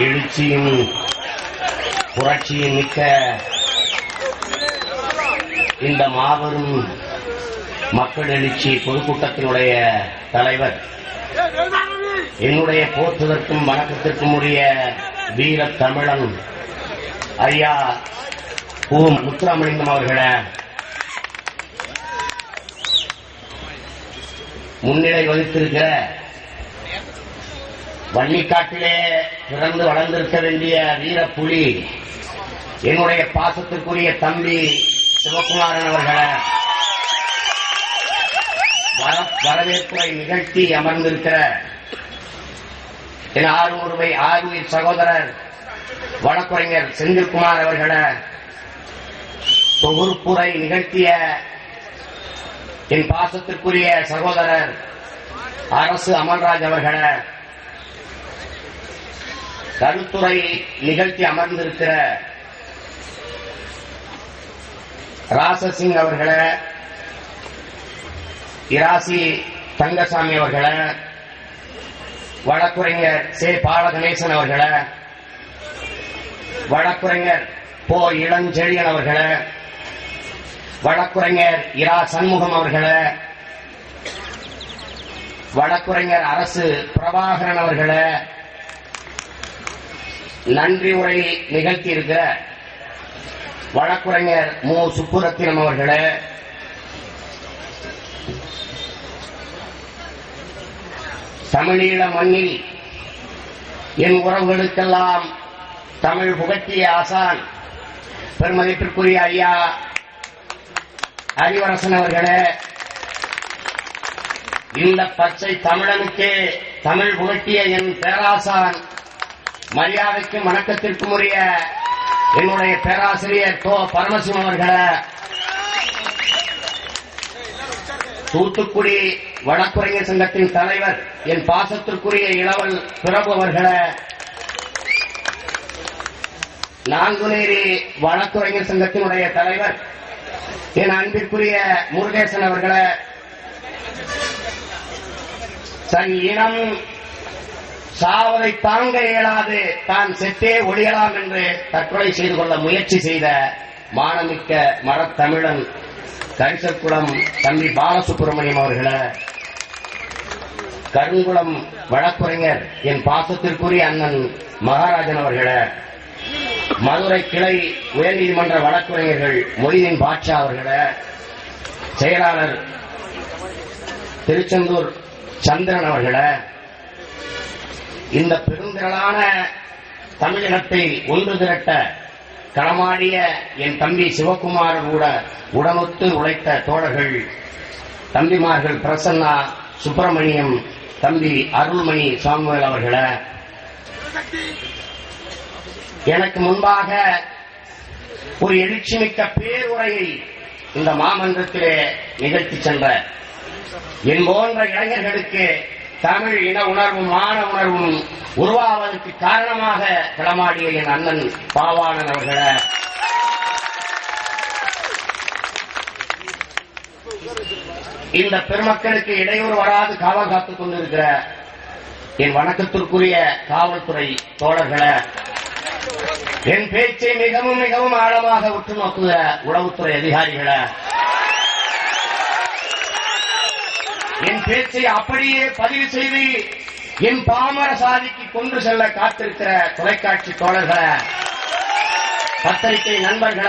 எழுச்சியும் புரட்சியும் மிக்க இந்த மாபெரும் மக்கள் எழுச்சி பொதுக்கூட்டத்தினுடைய தலைவர் என்னுடைய போற்றுதற்கும் வணக்கத்திற்கும் உரிய வீர தமிழன் ஐயா பூ. முத்துராமலிங்கம் அவர்களை முன்னிலை வகித்திருக்கிற வன்னிக்காட்டிலே பிறந்து வளர்ந்திருக்க வேண்டிய வீர புலி என்னுடைய பாசத்திற்குரிய தம்பி சிவகுமாரன் அவர்களை வர- வரவேற்புரை நிகழ்த்தி அமர்ந்திருக்கிற என் ஆர்வருமை ஆறுயிர் சகோதரர் வழக்குரைஞர் செந்தில்குமார் அவர்களை தொகுப்புரை நிகழ்த்திய என் பாசத்திற்குரிய சகோதரர் அரசு அமல்ராஜ் அவர்களை கருத்துரை நிகழ்த்தி அமர்ந்திருக்கிற ராசசிங் அவர்களை இராசி தங்கசாமி அவர்களை வழக்குரைஞர் சே. பாலகணேசன் அவர்களை வழக்குரைஞர் போ. இளஞ்செழியன் அவர்களை வழக்குரைஞர் இரா சண்முகம் அவர்களை வழக்குரைஞர் அரசு பிரபாகரன் அவர்களை நன்றி உரை நிகழ்த்தி இருக்கிற வழக்குரைஞர் மு. சுப்புரத்தினம் அவர்களே தமிழீழ மண்ணில் என் உறவுகளுக்கெல்லாம் தமிழ் புகட்டிய ஆசான் பெருமதிப்பிற்குரிய ஐயா அறிவரசன் அவர்களே இந்த பச்சை தமிழனுக்கு தமிழ் புகட்டிய என் பேராசான் மரியாதைக்கும் வணக்கத்திற்கும் உரிய என்னுடைய பேராசிரியர் தோ பரமசிவம் அவர்களே தூத்துக்குடி வழக்குரைஞர் சங்கத்தின் தலைவர் என் பாசத்திற்குரிய இளவல் பிரபு அவர்களே நான்குநேரி வழக்குரைஞர் சங்கத்தினுடைய தலைவர் என் அன்பிற்குரிய முருகேசன் அவர்களை தன் இனம் சாவதை தாங்க இயலாது தான் செத்தே ஒழியலாம் என்று தற்கொலை செய்து கொள்ள முயற்சி செய்த மானமிக்க மரத்தமிழன் கரிசக்குளம் தம்பி பாலசுப்பிரமணியம் அவர்களை கருங்குளம் வழக்குரைஞர் என் பாசத்திற்குரிய அண்ணன் மகாராஜன் அவர்களை மதுரை கிளை உயர்நீதிமன்ற வழக்குரைஞர்கள் மொய்தீன் பாட்சா அவர்களே செயலாளர் திருச்செந்தூர் சந்திரன் அவர்கள இந்த பெருந்திரளான தமிழினத்தை ஒன்று திரட்ட களமாடிய என் தம்பி சிவகுமார் கூட உடனொத்து உழைத்த தோழர்கள் தம்பிமார்கள் பிரசன்னா சுப்பிரமணியம் தம்பி அருள்மணி சாமுவேல் அவர்களே எனக்கு முன்பாக ஒரு எழுச்சிமிக்க பேருரையை இந்த மாமன்றத்திலே நிகழ்த்தி சென்ற என் போன்ற இளைஞர்களுக்கு தமிழ் இன உணர்வும் மான உணர்வும் உருவாவதற்கு காரணமாக களமாடிய என் அண்ணன் பாவாணன் அவர்கள. இந்த பெருமக்களுக்கு இடையூறு வராது காவல் காத்துக் கொண்டிருக்கிற என் வணக்கத்திற்குரிய காவல்துறை தோழர்களை. என் பேச்சை மிகவும் மிகவும் ஆழமாக உற்று நோக்குகிற உளவுத்துறை அதிகாரிகள. என் பேச்சை அப்படியே பதிவு செய்து என் பாமர சாதிக்கு கொண்டு செல்ல காத்திருக்கிற தொலைக்காட்சி தோழர்கள பத்திரிகை நண்பர்கள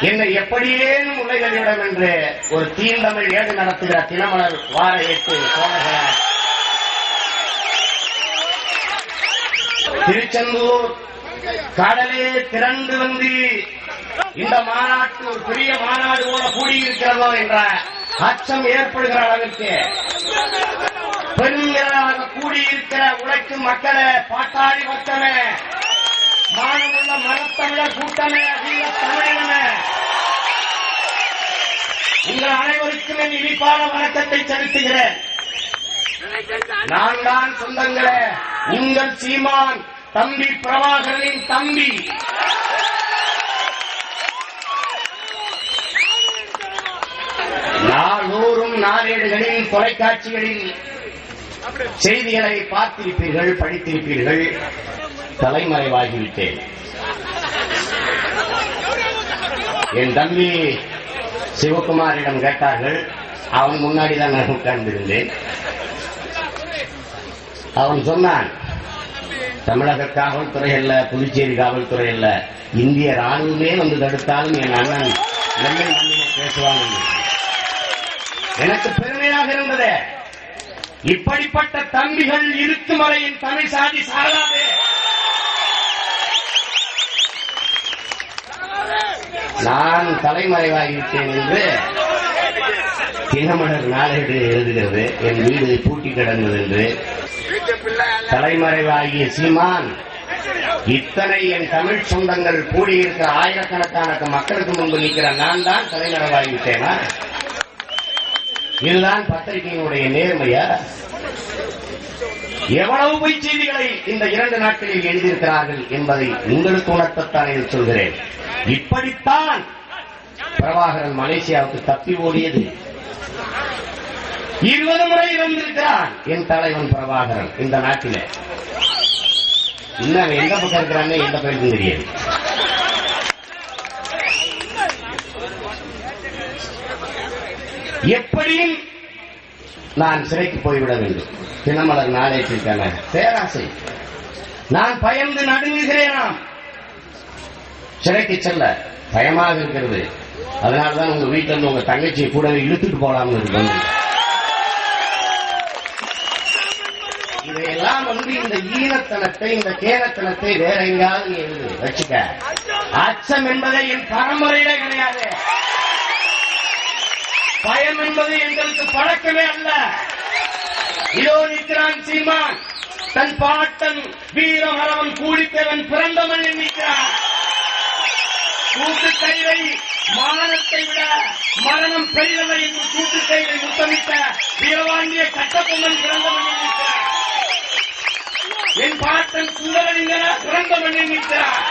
என்னை எப்படியேனும் உலகிடம் என்று ஒரு தீந்தமிழ் ஏடு நடத்துகிற தினமலர் வார எட்டு தோழர்கள. திருச்செந்தூர் கடலே திரண்டு வந்து இந்த மாநாட்டு ஒரு பெரிய மாநாடு போல கூடியிருக்கிறதோ என்ற அச்சம் ஏற்படுகிற அளவிற்கு பெருந்திரளாக கூடியிருக்கிற உழைக்கும் மக்களை பாட்டாளி மக்களே மானமுள்ள மனத்தமிழர் கூட்டமே வீர தமிழனே உங்கள் அனைவருக்கும் என் இனிப்பான வணக்கத்தை செலுத்துகிறேன். நான் தான் சொந்தங்களே உங்கள் சீமான். தம்பி பிரபாகரனின் தம்பி. நாள்தோறும் நாளேடுகளின் தொலைக்காட்சிகளில் செய்திகளை பார்த்திருப்பீர்கள் படித்திருப்பீர்கள். தலைமறைவாகிவிட்டேன். என் தம்பி சிவகுமாரிடம் கேட்டார்கள். அவன் முன்னாடி தான் நான் உட்கார்ந்திருந்தேன். அவன் சொன்னான் தமிழக காவல்துறை அல்ல புதுச்சேரி காவல்துறை அல்ல. இந்திய ராணுவமே வந்து தடுத்தாலும் என் அண்ணன் நெல்லை மண்ணிலே எனக்கு பெருமையாக இருந்தது. இப்படிப்பட்ட தம்பிகள் இருக்கும் வரை என் தமிழ் சாதி சாராது நான் தலைமறைவாகிவிட்டேன் என்று தினமலர் நாளேடு எழுதுகிறது. என் வீடு பூட்டி கிடந்தது என்று தலைமறைவாகிய சீமான் இத்தனை என் தமிழ் சொந்தங்கள் கூடியிருக்கிற ஆயிரக்கணக்கான மக்களுக்கு முன்பு நிற்கிற நான் தான் தலைமறைவாகிவிட்டேனா இதுதான் பத்திரிகையினுடைய நேர்மையா? எவ்வளவு பொய் செய்திகளை இந்த இரண்டு நாட்களில் எழுதியிருக்கிறார்கள் என்பதை உங்களுக்கு உணர்த்தத்தான் சொல்கிறேன். இப்படித்தான் பிரபாகரன் மலேசியாவுக்கு தப்பி ஓடியது. இருபது முறை வந்திருக்கிறான் என் தலைவன் பிரபாகரன் இந்த நாட்டில. இன்னும் எந்த பக்கம் இருக்கிறாங்க எந்த பேருக்கும் தெரியாது. எப்படியும் நான் சிறைக்கு போய்விட வேண்டும். தினமலர் நாளேற்றிற்கான பேராசை. நான் பயந்து நடுங்குகிறேனாம். சிறைக்கு செல்ல பயமாக இருக்கிறது. அதனாலதான் உங்க வீட்டில் இருந்து உங்க தங்கச்சியை கூடவே இழுத்துட்டு போலாம்னு இருக்கு எல்லாம் வந்து இந்த ஈனத்தனத்தை இந்த கேரத்தனத்தை வேற எங்காவது எழுது வச்சுக்க. அச்சம் என்பதை என் பரம்பரையில கிடையாது. பயம் என்பது எங்களுக்கு பழக்கமே அல்ல. இதோ நிற்கிறான் சீமான். தன் பாட்டன் வீரமரவன் கூலித்தவன் பிறந்தவன் நிற்கிறான். கூட்டு கைவை மானத்தை விட மரணம் பெரியவை என்று கூட்டு கைவை முத்தமிட்ட வீரவாண்டிய கட்டபொம்மன் பிறந்தவன் நிற்கிறான். என் பாட்டன் சுந்தரலிங்கன பிறந்தவன் நிற்கிறார்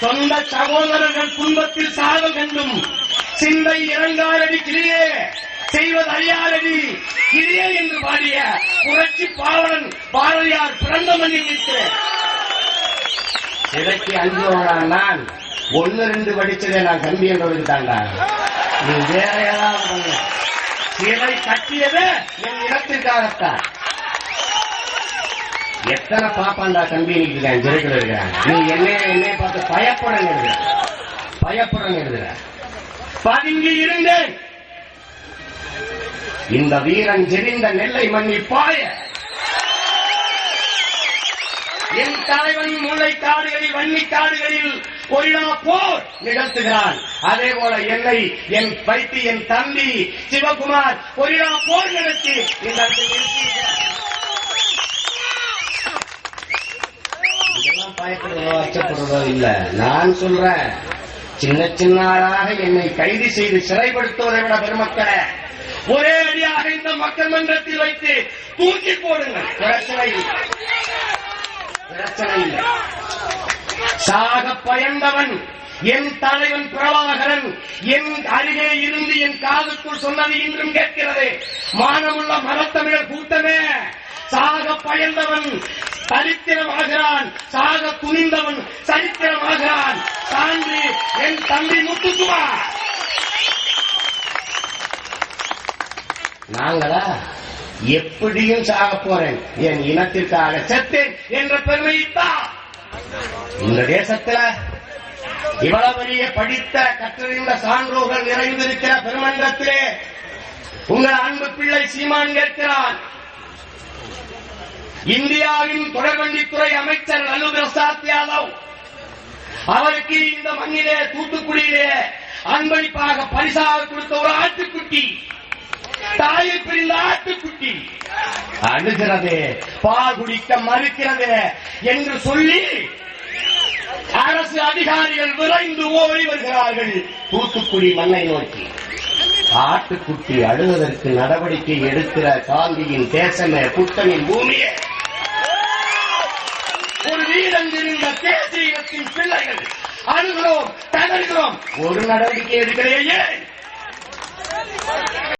சொந்த சகோதரர்கள் துன்பத்தில் சாக வேண்டும் சிந்தை இறங்காரடி கிளியே செய்வது அறியாரடி கிளியே என்று பாடிய புரட்சி பாவலன் பாரதியார் பிறந்த மண்ணில் நிற்கிறேன் சிறைக்கு அஞ்சுவனா நான் ஒன்னு ரெண்டு படிச்சதே நான் கம்பி என்றவருக்கு தாண்டா நீ வேற ஏதாவது சிலை கட்டியது என் இடத்திற்காகத்தான். எத்தனை பாப்பாண்டா தம்பி இருக்கிறேன் சிறைக்குள்ள இருக்கிறேன் நீ என்ன என்னை பார்த்து பயப்படன்னு எழுதுற. பயப்படன்னு எழுதுற. பதுங்கி இருந்தேன் இந்த வீரன் செறிந்த நெல்லை மண்ணி பாய. என் தலைவன் முல்லை காடுகளில் வன்னி காடுகளில் கொரிடா போர் நிகழ்த்துகிறான். அதே போல என்னை என் வைத்து என் தம்பி சிவகுமார் கொரிடா போர் நிகழ்த்தி இந்த பயப்படுறதோ அச்சப்படுறதோ இல்ல நான் சொல்றேன் சின்ன சின்ன என்னை கைது செய்து சிறைப்படுத்துவதை விட பெருமக்களை ஒரே அடியாக இந்த மக்கள் மன்றத்தில் வைத்து தூக்கி போடுங்கள். பிரச்சனை பிரச்சனை இல்லை. சாக பயந்தவன் என் தலைவன் பிரபாகரன் என் அருகே இருந்து என் காதுக்குள் சொன்னது இன்றும் கேட்கிறது. மானமுள்ள மரத்தமிழர் கூட்டமே சாக பயந்தவன் சரித்திரமாகிறான். சாக துணிந்தவன் சரித்திரமாகிறான். சான்றி என் தம்பி முத்துக்குமா நாங்களா எப்படியும் சாக போறேன். என் இனத்திற்காக செத்தேன் என்ற பெருமைத்தான் இந்த தேசத்துல இவ்வளவு பெரிய படித்த கற்றறிந்த சான்றோர்கள் நிறைந்திருக்கிற பெருமன்றத்திலே உங்கள் அன்பு பிள்ளை சீமான் கேட்கிறான். இந்தியாவின் தொடர்வண்டித்துறை அமைச்சர் லல்லு பிரசாத் யாதவ். அவருக்கு இந்த மண்ணிலே தூத்துக்குடியிலே அன்பளிப்பாக பரிசாக கொடுத்த ஒரு ஆட்டுக்குட்டி. தாயை பிரிந்த ஆட்டுக்குட்டி. அழுகிறது பால் குடிக்க மறுக்கிறது என்று சொல்லி அரசு அதிகாரிகள் விரைந்து ஓடி வருகிறார்கள் தூத்துக்குடி மண்ணை நோக்கி. ஆட்டுக்குட்டி அழுவதற்கு நடவடிக்கை எடுக்கிற காந்தியின் தேசமே புத்தனின் பூமியே. தேசியத்தின் பிள்ளைகள் அழுகிறோம் தகர்கிறோம். ஒரு நடவடிக்கை எடுக்கிறேன்